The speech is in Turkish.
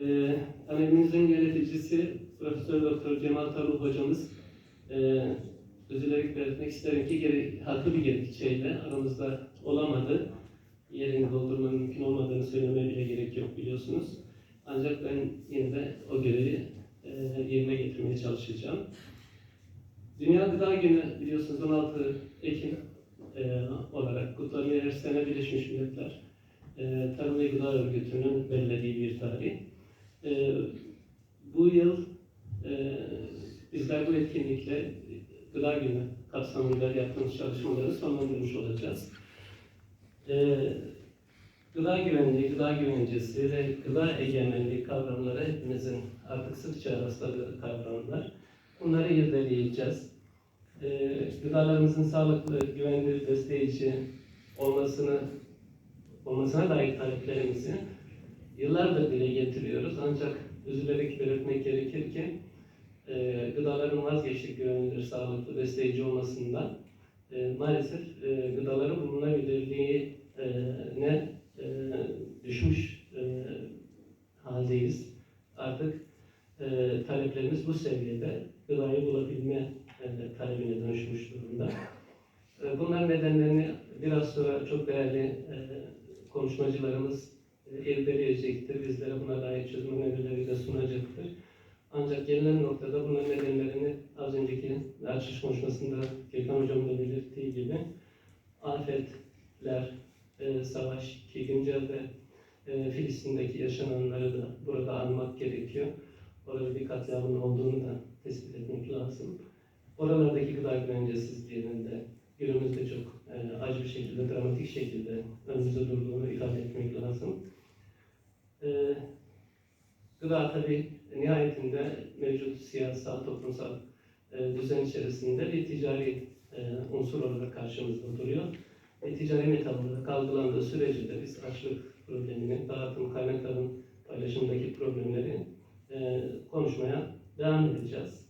Ee, Annemizin yöneticisi Profesör Doktor Cemal Tarul hocamız e, özellikle belirtmek isterim ki geri, haklı bir gerekçeyle aramızda olamadı. Yerini doldurmanın mümkün olmadığını söylemeye bile gerek yok biliyorsunuz. Ancak ben yine de o görevi e, yerine getirmeye çalışacağım. Dünya Gıda Günü biliyorsunuz 16 Ekim e, olarak kutlanıyor her sene Birleşmiş Milletler e, Tarım ve Gıda Örgütü'nün belirlediği bir tarih. Bu yıl e, bizler bu etkinlikle Gıda Günü kapsamında yaptığımız çalışmaları sonlandırmış olacağız. E, gıda güvenliği, gıda güvencesi ve gıda egemenliği kavramları hepimizin artık sıkça rastladığı kavramlar. Bunları irdeleyeceğiz. E, gıdalarımızın sağlıklı, güvenli, besleyici olmasını olmasına dair taleplerimizi yıllardır dile getiriyoruz. Ancak üzülerek belirtmek gerekir ki e, gıdaların vazgeçtik güvenilir, sağlıklı, besleyici olmasından e, maalesef e, gıdaların bulunabilirliği e, ne e, düşmüş e, haldeyiz. Artık e, taleplerimiz bu seviyede gıdayı bulabilme e, talebine dönüşmüş durumda. E, bunların nedenlerini biraz sonra çok değerli e, konuşmacılarımız e, irdeleyecektir. Bizlere buna dair çözüm önerileri de sunacaktır. Ancak gelinen noktada bunların nedenlerini az önceki açış konuşmasında Gökhan Hocam da belirttiği gibi afetler, e, savaş ki güncelde e, Filistin'deki yaşananları da burada anmak gerekiyor. Orada bir katliamın olduğunu da tespit etmek lazım. Oralardaki gıda güvencesizliğinin de günümüzde çok e, acı bir şekilde, dramatik şekilde önümüzde durduğunu ifade etmek lazım. E, gıda tabii nihayetinde mevcut siyasal, toplumsal e, düzen içerisinde bir ticari e, unsur olarak karşımızda duruyor. Ve ticari metal olarak algılandığı sürece de biz açlık problemini, dağıtım kaynakların paylaşımındaki problemleri e, konuşmaya devam edeceğiz.